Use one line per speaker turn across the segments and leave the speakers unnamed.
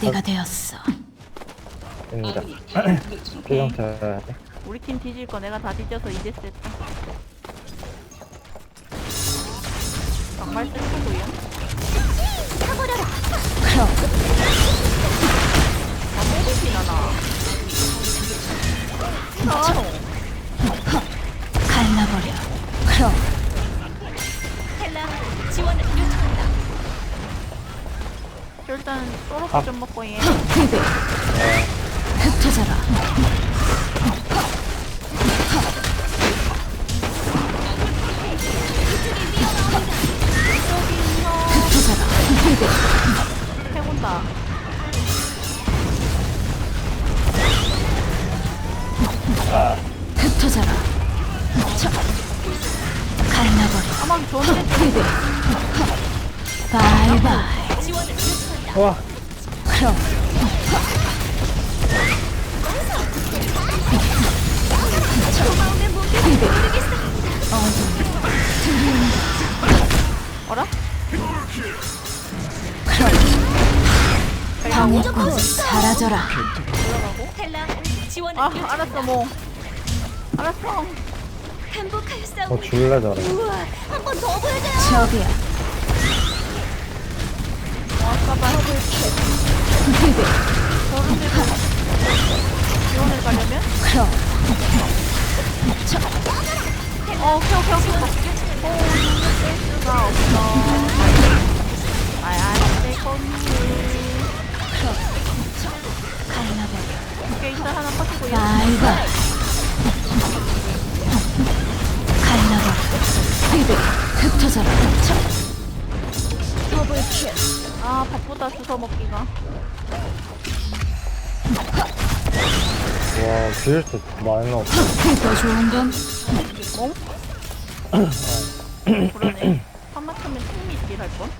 때가 되었어.
됩니다. 표정 쳐야 돼.
우리 팀 뒤질 거 내가 다 뒤져서 이제 셌다. 정말 슬프고요.
크로
아, 모르지나 나. 나노.
갈라버려. 크로
일단 소로프
아.
좀 먹고 얘.
피드 흩어져라. 흩어져라. 피드 어둠
어라?
크로 방해꾼 사라져라.
아 알았어 뭐. 알았어.
어, 줄래 저래.
저기야.
아까봐
피드
저런데도 지원을 가려면?
크로
어 오케이 오케이 오케이. 오 센스가 없어. 아야 내 건물.
갈라버려.
오케이 일단 하나 빠지고 얘.
바이바이. 갈라버려. 피드 흩어져라. 쳐.
아 바쁘다 주워 먹기가.
와, 비일스 많이 나왔다.
더 좋은 건
어? 그러네. 한마터면 승리 딜할 뻔.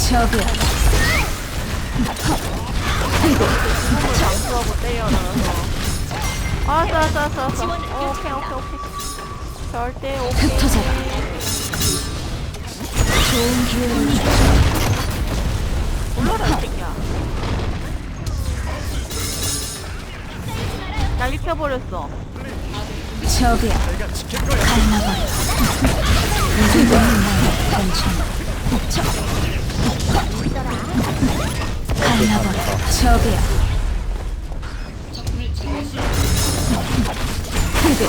저기야.
장수하고 때려넣어서. 알았어 알았어 알았어. 알았어. 오케이 오케이 오케이. 절대 오케이.
흩어져라. 좋은 기회를 줘.
올라라 이 새끼야. 날 입혀버렸어.
저기야. 갈라버려. 이 정도는 뭐 괜찮아. 쳐. 갈라버려. 저기야. 피드.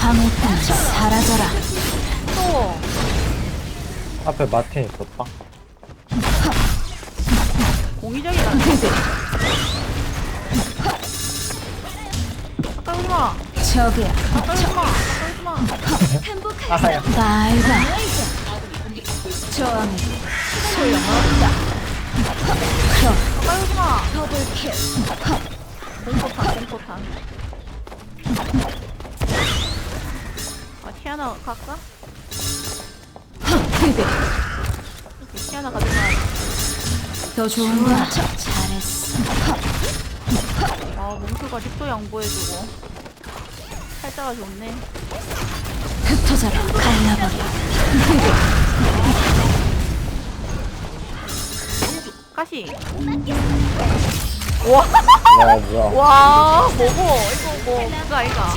방해꾼 사라져라.
또
앞에 마틴 있었다.
공의적이다.
피
오지 마. 가까이 오지 마. 오지 마.
아야.
바이바이. 저항에도 소용없다. 크로.
가까이 오지 마.
더블 킬.
공포탄 공포탄. 아 티아나 갈까?
피드.
티아나 가지마.
더 좋은 거 잘했어.
아 몽크가 집도 양보해주고. 살다가 좋네.
흩어져라. 갈라버려.
가시. 와,
와, 뭐야.
와, 뭐고? 이거 뭐, 뭐가 이가?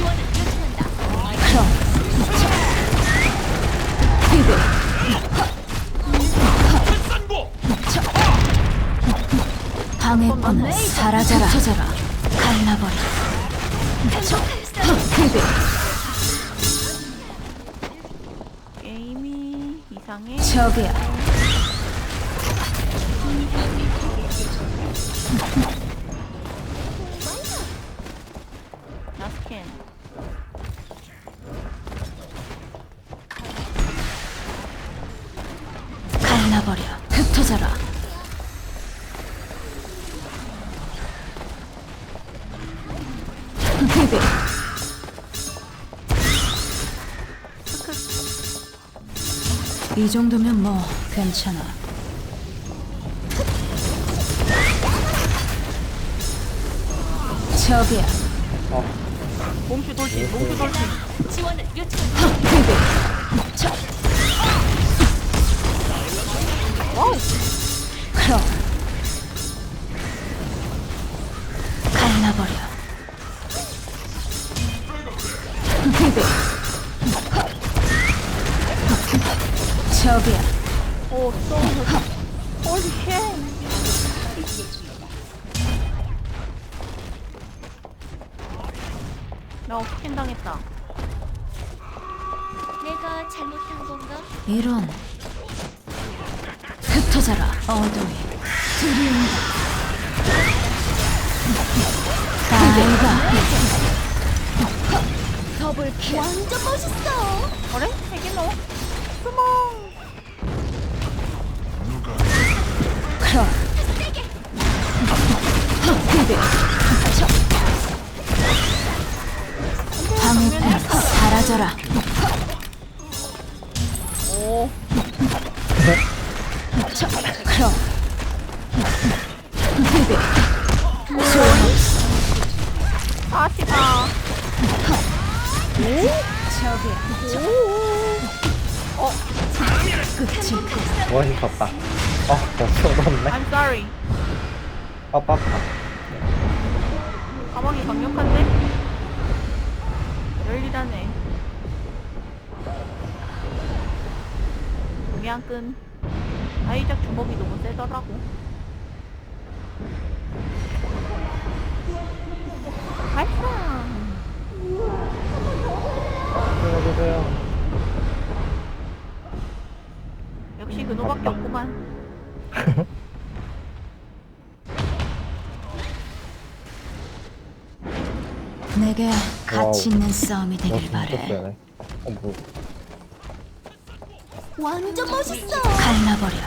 방해꾼은 사라져라. 흩어져라. 갈라버려. 피드.
게임이 이상해.
저기야. 갈라버려. 흩어져라. 이 정도면 뭐 괜찮아. 저기야. 어.
몸수 돌진, 몸수 돌진.
지원을
요청. 뭐 그럼 나 스킨 당했다.
내가 잘못한 건가?
이런. 흩어져라. 어둠이. 들이운다. 나이가.
더블 킬. 완전 멋있어.
그래? 세개 넣어? 스몽.
크롬. 흡입. 방 사라져라.
오.
크롬. 흡입.
아시다.
저기야.
오.
끝이
멋있었다. 어, 나 쏟았네.
I'm sorry.
빠빠빠.
가방이 강력한데? 열리다네. 미안 끈. 아이작 주먹이 너무 세더라고. 발사.
보여주세요.
역시 그노밖에. 없구만.
내게 가치. 있는 싸움이
너
되길 바래.
어, 뭐.
완전 멋있어.
갈라버려.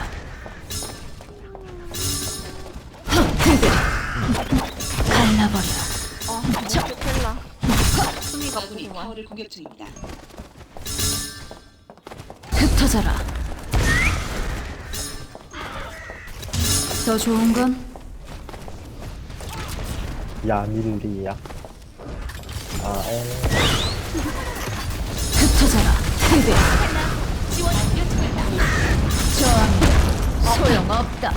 갈라버려.
어, 텔라. 숨이
아군이
가쁘구만.
타워를 공격 중입니다.
흩어져라. 더 좋은 건
야밀리야. 아, 에.
흩어져라. 흡입. 저항 소용없다.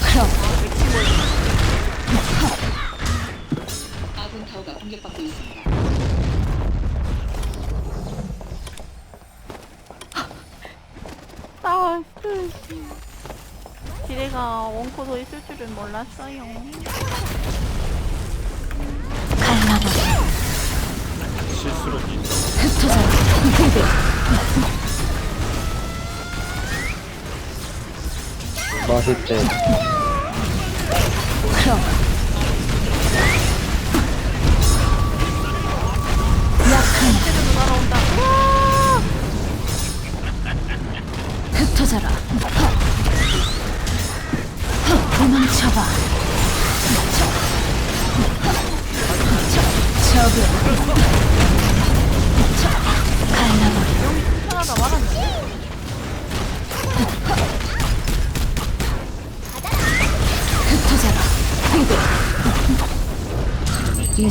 크롬.
아군 타워가 공격받고 있습니다.
수. 지뢰가 원코 더 있을 줄은 몰랐어요.
갈라버려. 흩어져 라. 흡입.
맛있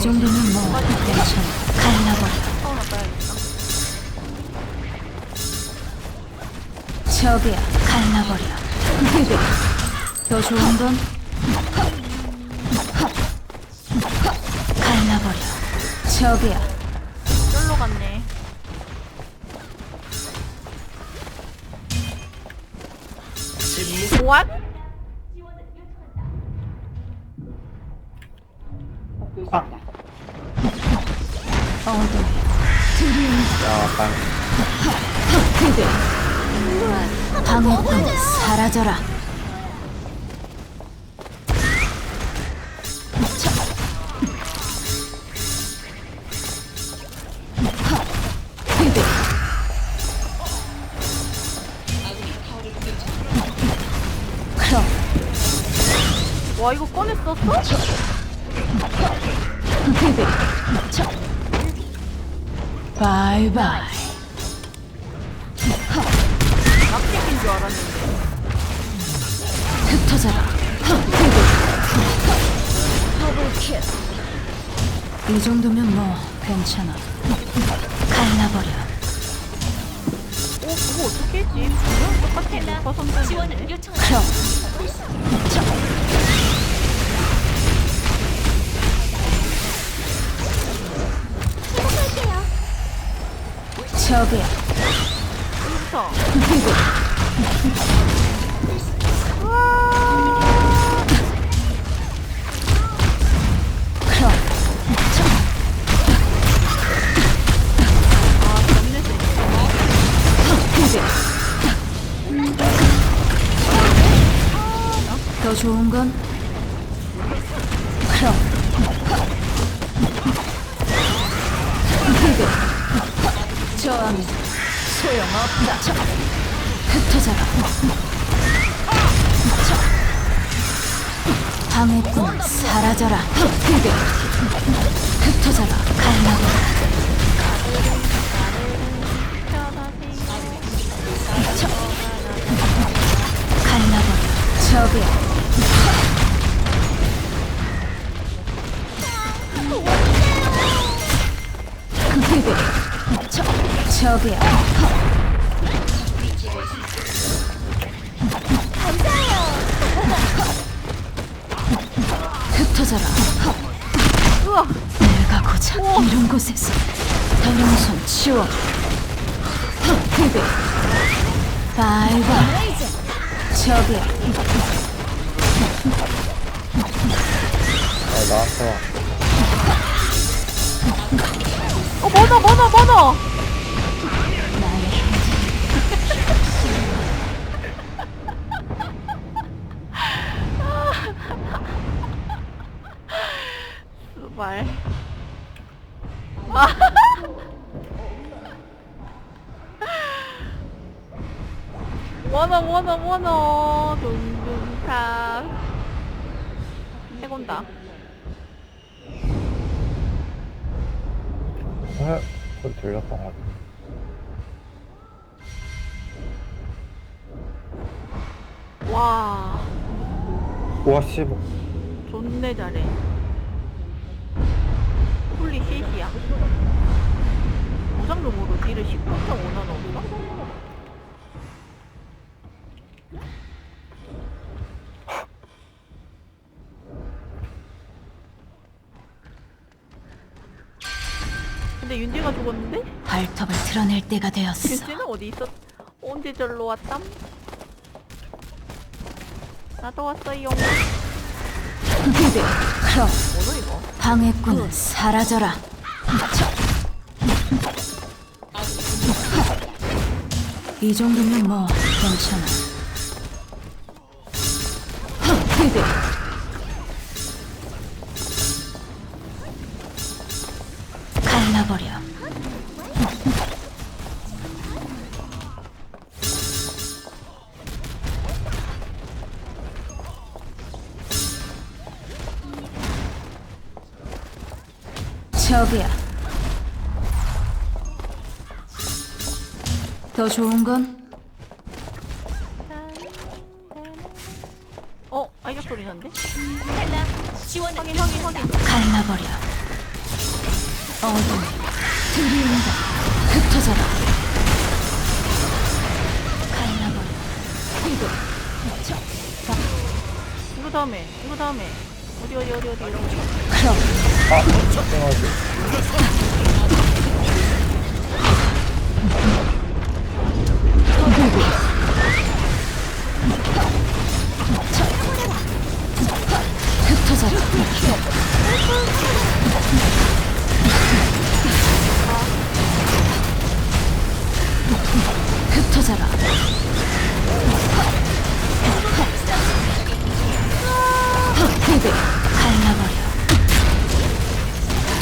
정도면 뭐 괜찮아. 갈라버려. 저기야. 갈라버려. 더 좋은 건 갈라버려. 저기야.
아,
어둠.
야, 빵.
휘대. 방해꾼 사라져라.
와 이거 꺼냈었어?
바이바이.
납치인 줄 알았는데.
흩어져라. 이 정도면 뭐 괜찮아. 갈라버려.
오 그거 어떻게 했지? 분명 똑같이
지원을 요청한다.
크롬. 그럼
아, 세.
더 좋은 건 그럼 저항은 소용없다. 흩어져라. 방해꾼 사라져라. 흩어져라. 갈라고 갈라버려. 저기야 저기야 흩어져라
우와.
내가 고작 이런 곳에서 다른 손 치워 그대 발바 저기야
어, 나한테 와.
어, 뭐너, 뭐너, 뭐너! 수발. 아. 원어, 원어, 원어. 둥둥탁. 해곤다.
어? 소리 들렸던 것 같아.
와,
우와, 씨발.
존내 잘해. 무상금으로 딜을 19.5나 넣었어? 근데 윤지가 죽었는데?
발톱을 드러낼 때가 되었어
윤지는 어디 있었? 언제 절로 왔담? 나도 왔어요.
그대 그럼
뭐노 이거?
방해꾼은 사라져라 이 정도면 뭐 괜찮아. 그대 갈라버려. 저기야 더 좋은 건?
어? 아이작 소리 난데?
지원
확인 확인 확인.
갈라버려. 어둠이 들이운다. 흩어져라. 갈라버려. 이거. 저
이거 다음에 이거 다음에. 어디 어디 어디 어디
그럼.
아.
흩어져라. 흩어져라 그대 갈라버려.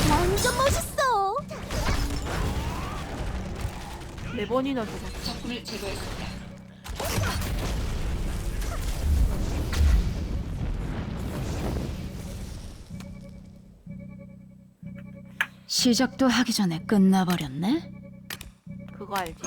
완전 멋있어.
네 번이나 죽었어
적군을 제거했습니다.
시작도 하기 전에 끝나버렸네
그거 알지?